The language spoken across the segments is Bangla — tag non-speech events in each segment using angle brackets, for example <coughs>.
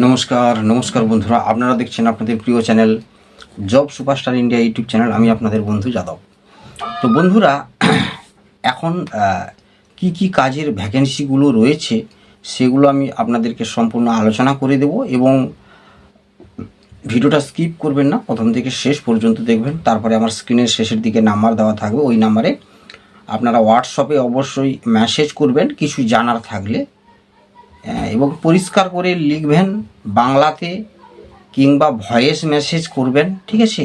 নমস্কার নমস্কার বন্ধুরা। আপনারা দেখছেন আপনাদের প্রিয় channel job superstar India YouTube channel. আমি আপনাদের বন্ধু যাদব। তো বন্ধুরা, এখন কি কি কাজের ভ্যাকেন্সিগুলো রয়েছে সেগুলো আমি আপনাদেরকে সম্পূর্ণ আলোচনা করে দেব এবং ভিডিওটা স্কিপ করবেন না। প্রথম থেকে শেষ পর্যন্ত দেখবেন। তারপরে আমার স্ক্রিনের শেষের দিকে নাম্বার দেওয়া থাকবে। ওই নাম্বারে আপনারা হোয়াটসঅ্যাপে অবশ্যই মেসেজ করবেন। কিছু জানার থাকলে এবং পরিষ্কার করে লিখবেন বাংলাতে কিংবা ভয়েস মেসেজ করবেন, ঠিক আছে?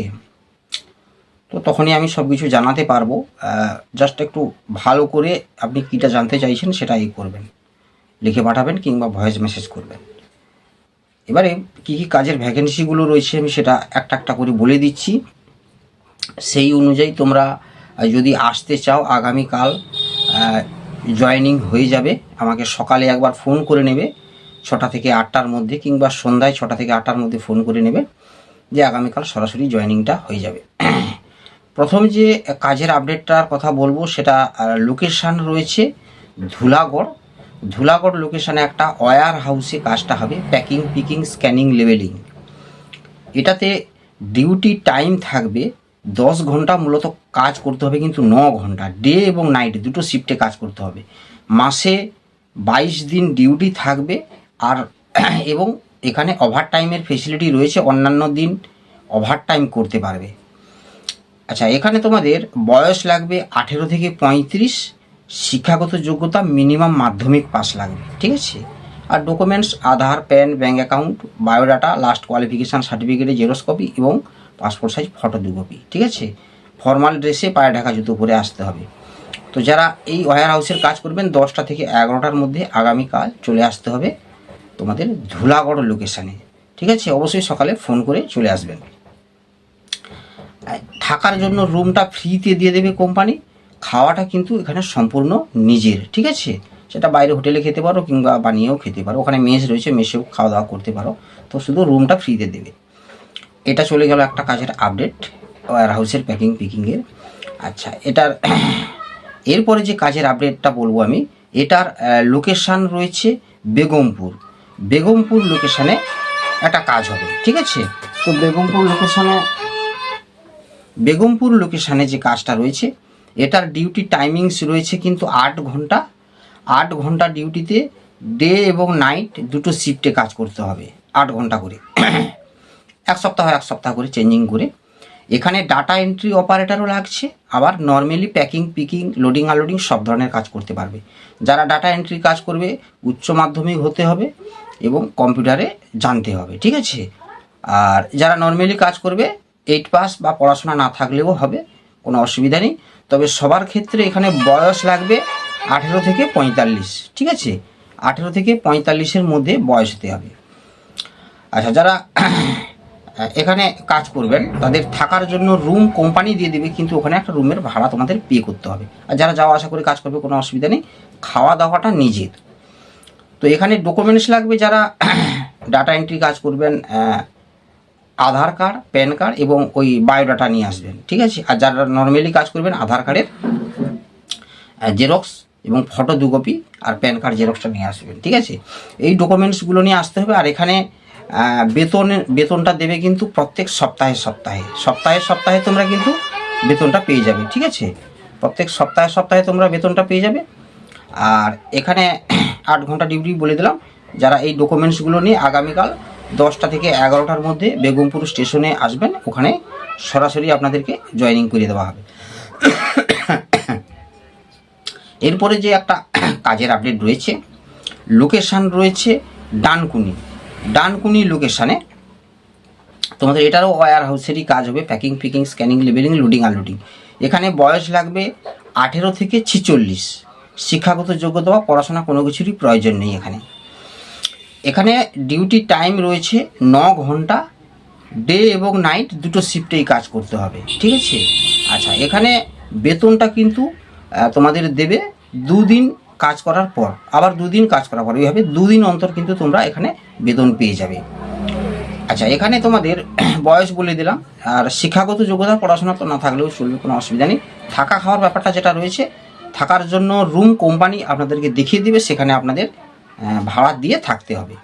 তো তখনই আমি সব কিছু জানাতে পারব। জাস্ট একটু ভালো করে আপনি কীটা জানতে চাইছেন সেটা করবেন। লিখে পাঠাবেন কিংবা ভয়েস মেসেজ করবেন। এবারে কী কী কাজের ভ্যাকেন্সিগুলো রয়েছে আমি সেটা একটা একটা করে বলে দিচ্ছি। সেই অনুযায়ী তোমরা যদি আসতে চাও আগামীকাল জয়েনিং হয়ে যাবে, আমাকে সকালে একবার ফোন করে নেবে, ছটা থেকে আটটার মধ্যে কিংবা সন্ধ্যায় ছটা থেকে আটটার মধ্যে ফোন করে নেবে, যে আগামীকাল সরাসরি জয়েনিংটা হয়ে যাবে। প্রথম যে কাজের আপডেটটার কথা বলব, সেটা লোকেশান রয়েছে ধুলাগড়। ধুলাগড় লোকেশানে একটা ওয়্যার হাউসে কাজটা হবে প্যাকিং পিকিং স্ক্যানিং লেভেলিং এটাতে ডিউটি টাইম থাকবে দশ ঘণ্টা মূলত কাজ করতে হবে কিন্তু ন ঘণ্টা, ডে এবং নাইট দুটো শিফটে কাজ করতে হবে। মাসে বাইশ দিন ডিউটি থাকবে আর <clears throat> এবং এখানে ওভার টাইমের ফেসিলিটি রয়েছে, অন্যান্য দিন ওভার টাইম করতে পারবে। আচ্ছা এখানে তোমাদের বয়স লাগবে আঠেরো থেকে পঁয়ত্রিশ, শিক্ষাগত যোগ্যতা মিনিমাম মাধ্যমিক পাস লাগবে, ঠিক আছে? আর documents Aadhaar PAN bank account biodata last qualification সার্টিফিকেটের জেরক্স কপি এবং পাসপোর্ট সাইজ ফটো দু কপি ঠিক আছে? ফর্মাল ড্রেসে পায়ে ঢাকা জুতো পরে আসতে হবে। তো যারা এই ওয়্যার হাউসের কাজ করবেন, দশটা থেকে এগারোটার মধ্যে আগামীকাল চলে আসতে হবে তোমাদের ধুলাগড় লোকেশানে ঠিক আছে? অবশ্যই সকালে ফোন করে চলে আসবেন। থাকার জন্য রুমটা ফ্রিতে দিয়ে দেবে কোম্পানি খাওয়াটা কিন্তু এখানে সম্পূর্ণ নিজের, ঠিক আছে? সেটা বাইরে হোটেলে খেতে পারো কিংবা বানিয়েও খেতে পারো। ওখানে মেস রয়েছে, মেসেও খাওয়া দাওয়া করতে পারো। তো শুধু রুমটা ফ্রিতে দেবে। এটা চলে গেল একটা কাজের আপডেট ওয়ার হাউসের প্যাকিং পিকিংয়ের আচ্ছা এটার <coughs> এরপরে যে কাজের আপডেটটা বলব আমি, এটার লোকেশান রয়েছে বেগমপুর। বেগমপুর লোকেশানে একটা কাজ হবে, ঠিক আছে? তো বেগমপুর লোকেশানে বেগমপুর লোকেশানে যে কাজটা রয়েছে, এটার ডিউটি টাইমিংস রয়েছে কিন্তু আট ঘণ্টা। আট ঘণ্টা ডিউটিতে ডে এবং নাইট দুটো শিফটে কাজ করতে হবে, আট ঘণ্টা করে। <coughs> এক সপ্তাহ এক সপ্তাহ করে চেঞ্জিং করে। এখানে ডাটা এন্ট্রি অপারেটরও লাগছে, আবার normally packing picking loading unloading সব ধরনের কাজ করতে পারবে। যারা ডাটা এন্ট্রি কাজ করবে, উচ্চ মাধ্যমিক হতে হবে এবং কম্পিউটারে জানতে হবে, ঠিক আছে? আর যারা নর্মালি কাজ করবে এইট পাস বা পড়াশোনা না থাকলেও হবে, কোনো অসুবিধা নেই। তবে সবার ক্ষেত্রে এখানে বয়স লাগবে আঠেরো থেকে পঁয়তাল্লিশ, ঠিক আছে? আঠেরো থেকে পঁয়তাল্লিশের মধ্যে বয়স হতে হবে। আচ্ছা যারা এখানে কাজ করবেন। তাদের থাকার জন্য রুম কোম্পানি দিয়ে দেবে, কিন্তু ওখানে একটা রুমের ভাড়া তোমাদের পে করতে হবে। আর যারা যাওয়া আসা করে কাজ করবে, কোনো অসুবিধা নেই। খাওয়া দাওয়াটা নিজের। তো এখানে ডকুমেন্টস লাগবে যারা <coughs> ডাটা এন্ট্রি কাজ করবেন আধার কার্ড প্যান কার্ড এবং ওই বায়োডাটা নিয়ে আসবেন, ঠিক আছে? আর যারা নর্মালি কাজ করবেন, আধার কার্ডের জেরক্স এবং ফটো দু কপি আর প্যান কার্ড জেরক্সটা নিয়ে আসবেন, ঠিক আছে? এই ডকুমেন্টসগুলো নিয়ে আসতে হবে। আর এখানে আহ, বেতনের বেতনটা দেবে কিন্তু প্রত্যেক সপ্তাহে সপ্তাহে। সপ্তাহে সপ্তাহে তোমরা কিন্তু বেতনটা পেয়ে যাবে ঠিক আছে? প্রত্যেক সপ্তাহে সপ্তাহে তোমরা বেতনটা পেয়ে যাবে। আর এখানে <clears throat> আট ঘণ্টা ডিউটি বলে দিলাম। যারা এই ডকুমেন্টসগুলো নিয়ে আগামীকাল দশটা থেকে এগারোটার মধ্যে বেগমপুর স্টেশনে আসবেন ওখানে সরাসরি আপনাদেরকে জয়েনিং করে দেওয়া হবে। <clears throat> এরপরে যে একটা <clears throat> কাজের আপডেট রয়েছে লোকেশান রয়েছে ডানকুনি। ডানকুনি লোকেশানে তোমাদের এটারও ওয়ার হাউসেরই কাজ হবে packing picking scanning labelling loading unloading এখানে বয়স লাগবে আঠেরো থেকে ছিচল্লিশ। শিক্ষাগত যোগ্যতা বা পড়াশোনা কোনো কিছুরই প্রয়োজন নেই এখানে। এখানে ডিউটি টাইম রয়েছে ন ঘণ্টা ডে এবং নাইট দুটো শিফটেই কাজ করতে হবে, ঠিক আছে? আচ্ছা এখানে বেতনটা কিন্তু তোমাদের দেবে দুদিন কাজ করার পর, আবার দুদিন কাজ করার পর, এইভাবে দুদিন অন্তর কিন্তু তোমরা এখানে বেতন পেয়ে যাবে। আচ্ছা এখানে তোমাদের <clears throat> বয়স বলে দিলাম, আর শিক্ষাগত যোগ্যতা, পড়াশোনা তো না থাকলেও চলবে, কোনো অসুবিধা নেই। থাকা খাওয়ার ব্যাপারটা যেটা রয়েছে, থাকার জন্য রুম কোম্পানি আপনাদেরকে দেখিয়ে দিবে, সেখানে আপনাদের ভাড়া দিয়ে থাকতে হবে।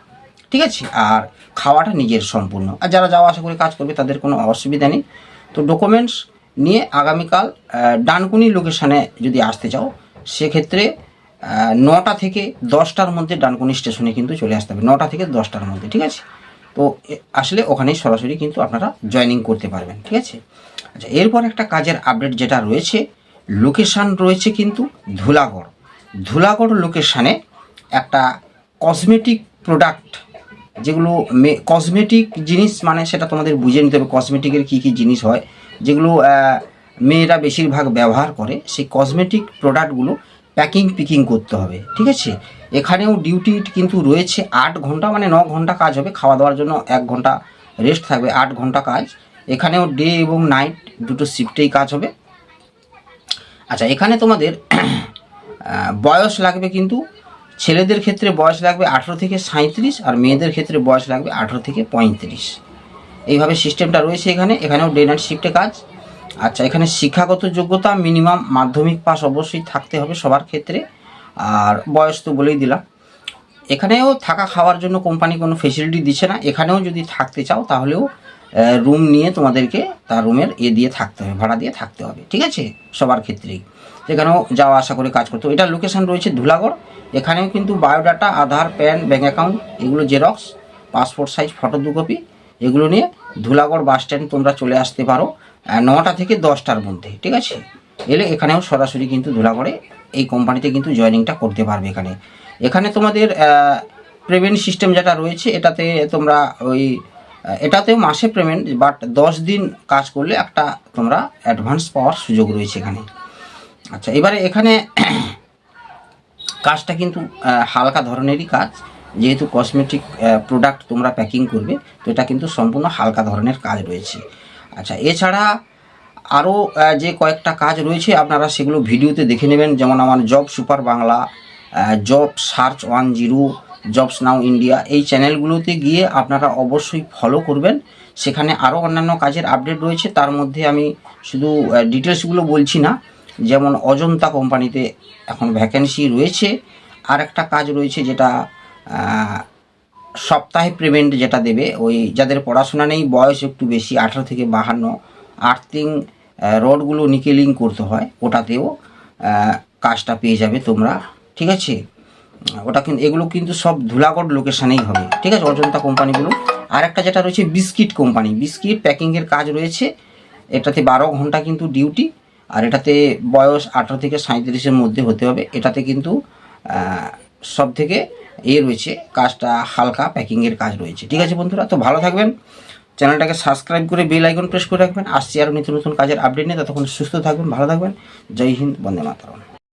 ঠিক আছে? আর খাওয়াটা নিজের সম্পূর্ণ। আর যারা যাওয়া আসা করে কাজ করবে, তাদের কোনো অসুবিধা নেই। তো ডকুমেন্টস নিয়ে আগামীকাল ডানকুনি লোকেশানে যদি আসতে চাও, সেক্ষেত্রে নটা থেকে দশটার মধ্যে ডানকুনি স্টেশনে কিন্তু চলে আসতে হবে। নটা থেকে দশটার মধ্যে, ঠিক আছে? তো আসলে ওখানেই সরাসরি কিন্তু আপনারা জয়েনিং করতে পারবেন, ঠিক আছে? আচ্ছা এরপর একটা কাজের আপডেট যেটা রয়েছে লোকেশান রয়েছে কিন্তু ধুলাগড়। ধুলাগড় লোকেশানে একটা কসমেটিক প্রোডাক্ট যেগুলো কসমেটিক জিনিস মানে সেটা তোমাদের বুঝে নিতে হবে কসমেটিকের কী কী জিনিস হয়, যেগুলো মেয়েরা বেশিরভাগ ব্যবহার করে, সেই কসমেটিক প্রোডাক্টগুলো প্যাকিং পিকিং করতে হবে, ঠিক আছে? এখানেও ডিউটি কিন্তু রয়েছে আট ঘণ্টা মানে ন ঘণ্টা কাজ হবে, খাওয়া দাওয়ার জন্য এক ঘণ্টা রেস্ট থাকবে, আট ঘণ্টা কাজ। এখানেও ডে এবং নাইট দুটো শিফটেই কাজ হবে। আচ্ছা এখানে তোমাদের বয়স লাগবে কিন্তু, ছেলেদের ক্ষেত্রে বয়স লাগবে আঠেরো থেকে সাঁত্রিশ আর মেয়েদের ক্ষেত্রে বয়স লাগবে আঠেরো থেকে পঁয়ত্রিশ। এইভাবে সিস্টেমটা রয়েছে এখানে, এখানেও ডে নাইট শিফটে কাজ। আচ্ছা এখানে শিক্ষাগত যোগ্যতা মিনিমাম মাধ্যমিক পাস অবশ্যই থাকতে হবে সবার ক্ষেত্রে। আর বয়স তো বলেই দিলাম। এখানেও থাকা খাওয়ার জন্য কোম্পানি কোনো ফেসিলিটি দিচ্ছে না। এখানেও যদি থাকতে চাও তাহলেও রুম নিয়ে তোমাদেরকে তার রুমের এ দিয়ে থাকতে হবে, ভাড়া দিয়ে থাকতে হবে, ঠিক আছে? সবার ক্ষেত্রেই। এখানেও যাওয়া আসা করে কাজ করতে এটা লোকেশন রয়েছে ধুলাগড়। এখানেও কিন্তু biodata Aadhaar PAN bank account এগুলো জেরক্স পাসপোর্ট সাইজ ফটো দু কপি এগুলো নিয়ে ধুলাগড় বাস স্ট্যান্ড তোমরা চলে আসতে পারো। নটা থেকে দশটার মধ্যে, ঠিক আছে? এলে এখানেও সরাসরি কিন্তু করে এই কোম্পানিতে কিন্তু জয়েনিংটা করতে পারবে এখানে। এখানে তোমাদের পেমেন্ট সিস্টেম যেটা রয়েছে, এটাতে তোমরা ওই এটাতেও মাসে পেমেন্ট বাট দশ দিন কাজ করলে একটা তোমরা অ্যাডভান্স পাওয়ার সুযোগ রয়েছে এখানে। আচ্ছা এবারে এখানে কাজটা কিন্তু হালকা ধরনেরই কাজ। যেহেতু কসমেটিক প্রোডাক্ট তোমরা প্যাকিং করবে, তো এটা কিন্তু সম্পূর্ণ হালকা ধরনের কাজ রয়েছে। আচ্ছা এছাড়া আরও যে কয়েকটা কাজ রয়েছে, আপনারা সেগুলো ভিডিওতে দেখে নেবেন। যেমন আমার job super Bangla job search one zero, jobs now India, এই চ্যানেলগুলোতে গিয়ে আপনারা অবশ্যই ফলো করবেন। সেখানে আরও অন্যান্য কাজের আপডেট রয়েছে। তার মধ্যে আমি শুধু ডিটেলসগুলো বলছি না, যেমন অজন্তা কোম্পানিতে এখন ভ্যাকেন্সি রয়েছে। আর একটা কাজ রয়েছে যেটা সপ্তাহে পেমেন্ট যেটা দেবে, ওই যাদের পড়াশোনা নেই, বয়স একটু বেশি, আঠারো থেকে বাহান্ন, আর্থিং রডগুলো নিকেলিং করতে হয়, ওটাতেও কাজটা পেয়ে যাবে তোমরা, ঠিক আছে? ওটা কিন্তু, এগুলো কিন্তু সব ধুলাগড় লোকেশানেই হবে, ঠিক আছে? অজন্তা কোম্পানিগুলো আর একটা যেটা রয়েছে বিস্কিট কোম্পানি বিস্কিট প্যাকিংয়ের কাজ রয়েছে, এটাতে বারো ঘণ্টা কিন্তু ডিউটি আর এটাতে বয়স আঠারো থেকে সাঁত্রিশের মধ্যে হতে হবে, এটাতে কিন্তু সব থেকে এ রয়েছে, কাজটা হালকা প্যাকিংয়ের কাজ রয়েছে। ঠিক আছে বন্ধুরা, তো ভালো থাকবেন। চ্যানেলটাকে সাবস্ক্রাইব করে বেল আইকন প্রেস করে রাখবেন। আসছি আরও নতুন নতুন কাজের আপডেট নিয়ে। ততক্ষণ সুস্থ থাকবেন, ভালো থাকবেন। জয় হিন্দ, বন্দে মাতরম।